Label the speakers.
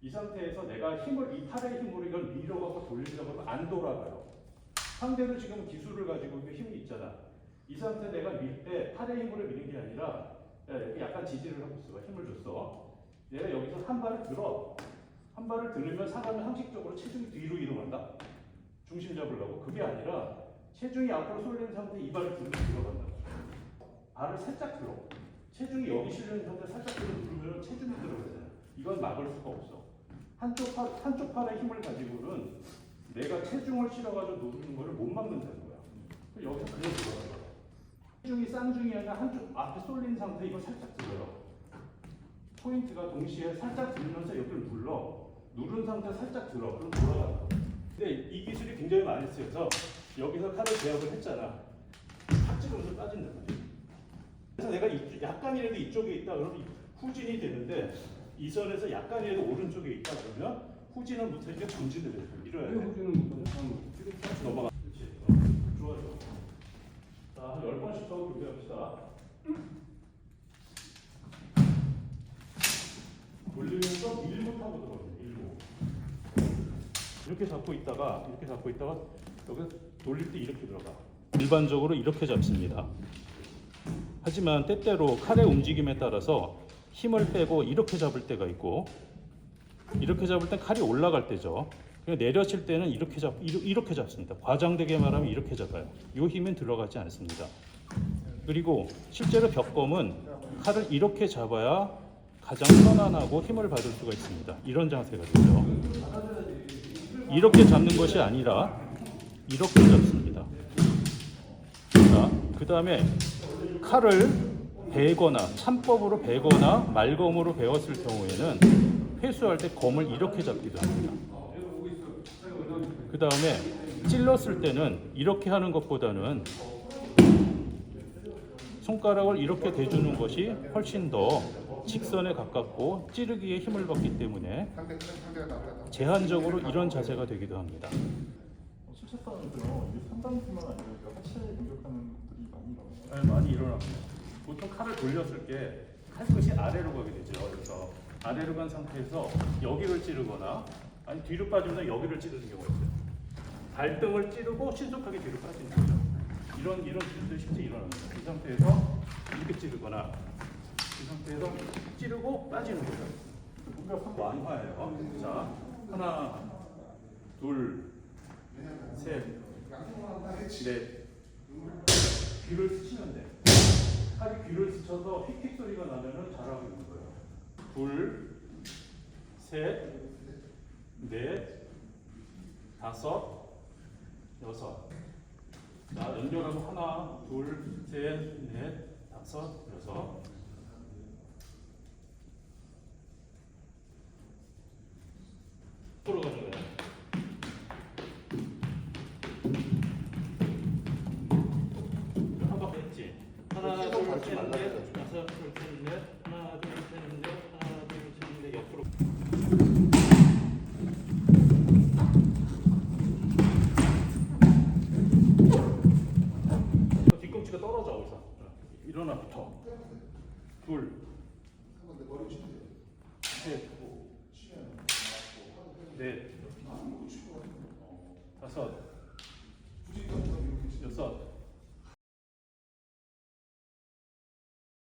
Speaker 1: 이 상태에서 내가 힘을 이 팔의 힘으로 이걸 밀어갖고 돌리려고 하면 안 돌아가요. 상대는 지금 기술을 가지고 있고 힘이 있잖아. 이 상태 내가 밀 때 팔의 힘으로 미는 게 아니라 야, 이렇게 약간 지지를 하고 있어. 힘을 줬어. 얘가 여기서 한 발을 들어. 한 발을 들으면 사람은 상식적으로 체중이 뒤로 이동한다. 중심 잡으려고. 그게 아니라 체중이 앞으로 쏠린 상태 이 발을 들면 들어간다. 발을 살짝 들어. 체중이 여기 실린 상태 살짝 들어 누르면 체중이 들어가잖아. 이건 막을 수가 없어. 한쪽 팔, 한쪽 팔의 힘을 가지고는 내가 체중을 실어가지고 누르는 거를 못 막는다는 거야. 여기서 그냥 들어가는 거야. 체중이 쌍중이 아니라 한쪽 앞에 쏠린 상태 이거 살짝 들어요. 포인트가 동시에 살짝 들면서 여기를 눌러. 누른 상태 살짝 들어. 그럼 돌아간다. 근데 이 기술이 굉장히 많이 쓰여서 여기서 칼을 제압을 했잖아. 탁 찍으면서 말이야. 그래서 내가 이, 약간이라도 이쪽에 있다 그러면 후진이 되는데 이 선에서 약간이라도 오른쪽에 있다 그러면 후진을 못하니까 전진을 해. 이래야 돼.
Speaker 2: 호주는 못하는
Speaker 1: 넘어가. 그렇지. 어, 좋아 좋아. 자, 한 10번씩 더 교대합시다. 돌리면서 밀고 타고 들어가요. 밀고. 이렇게 잡고 있다가 이렇게 잡고 있다가 여기 돌릴 때 이렇게 들어가. 일반적으로 이렇게 잡습니다. 하지만 때때로 칼의 움직임에 따라서 힘을 빼고 이렇게 잡을 때가 있고 이렇게 잡을 땐 칼이 올라갈 때죠. 그냥 내려칠 때는 이렇게 잡 이렇게, 잡습니다. 과장되게 말하면 이렇게 잡아요. 이 힘은 들어가지 않습니다. 그리고 실제로 벽검은 칼을 이렇게 잡아야 가장 편안하고 힘을 받을 수가 있습니다. 이런 자세가 되죠. 이렇게 잡는 것이 아니라 이렇게 잡습니다. 자, 그 다음에 칼을 베거나 참법으로 베거나 말검으로 베었을 경우에는 회수할 때 검을 이렇게 잡기도 합니다. 그 다음에 찔렀을 때는 이렇게 하는 것보다는 손가락을 이렇게 대주는 것이 훨씬 더 직선에 가깝고 찌르기에 힘을 받기 때문에. 제한적으로 이런 자세가 되기도 합니다.
Speaker 2: 실책사는요 이게 상담뿐만 아니라 하체에 공격하는 것들이 많이 일어나요.
Speaker 1: 네, 많이 일어납니다. 보통 칼을 돌렸을 때 칼끝이 아래로 가게 되죠. 그래서 아래로 간 상태에서 여기를 찌르거나 아니 뒤로 빠지면 여기를 찌르는 경우가 있어요. 발등을 찌르고 신속하게 뒤로 빠지는 거죠. 이런 이런 일들이 실제 일어납니다. 이 상태에서 이렇게 찌르거나 이 상태에서 찌르고 빠지는 거죠. 뭔가 완화예요. 자 하나, 둘, 셋, 넷. 귀를 스치면 돼. 칼이 귀를 스쳐서 휙휙 소리가 나면은 잘하고 있는 거예요. 둘, 셋, 넷, 다섯, 여섯. 자, 연결하고 하나, 둘, 셋, 넷, 다섯, 여섯. 둘, 한번내 머리 치세요. 셋, 치면 나왔고 넷, 안 보고 칠것 같은데. 다섯,